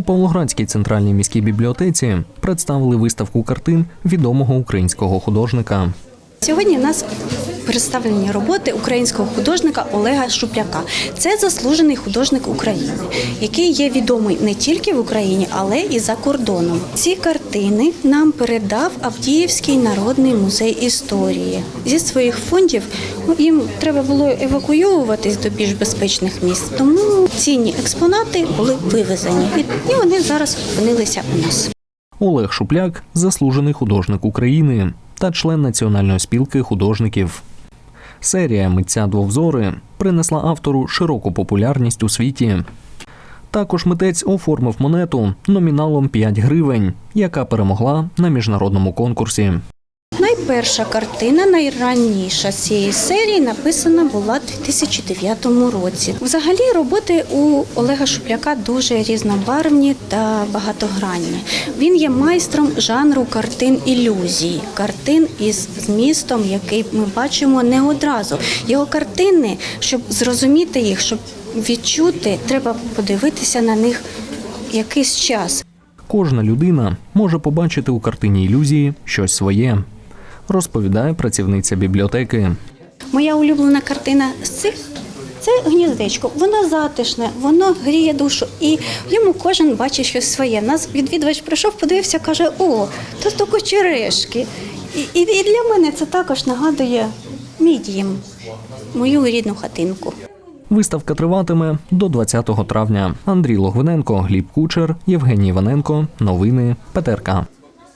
У Павлоградській центральній міській бібліотеці представили виставку картин відомого українського художника. Сьогодні у нас представлені роботи українського художника Олега Шупляка. Це заслужений художник України, який є відомий не тільки в Україні, але і за кордоном. Ці картини нам передав Авдіївський народний музей історії. Зі своїх фондів ну, їм треба було евакуйовуватись до більш безпечних місць. Тому цінні експонати були вивезені, і вони зараз опинилися у нас. Олег Шупляк заслужений художник України та член Національної спілки художників. Серія митця двовзори принесла автору широку популярність у світі. Також митець оформив монету номіналом 5 гривень, яка перемогла на міжнародному конкурсі. Найперша картина, найранніша з цієї серії, написана була у 2009 році. Взагалі роботи у Олега Шупляка дуже різнобарвні та багатогранні. Він є майстром жанру картин ілюзій, картин із змістом, який ми бачимо не одразу. Його картини, щоб зрозуміти їх, щоб відчути, треба подивитися на них якийсь час. Кожна людина може побачити у картині ілюзії щось своє, розповідає працівниця бібліотеки. Моя улюблена картина з цих це гніздечко. Воно затишне, воно гріє душу, і в ньому кожен бачить щось своє. Нас відвідувач прийшов, подивився, каже: О, то тільки черешки. І, і, і для мене це також нагадує мій дім, мою рідну хатинку. Виставка триватиме до 20 травня. Андрій Логвиненко, Гліб Кучер, Євгеній Іваненко. Новини ПТРК.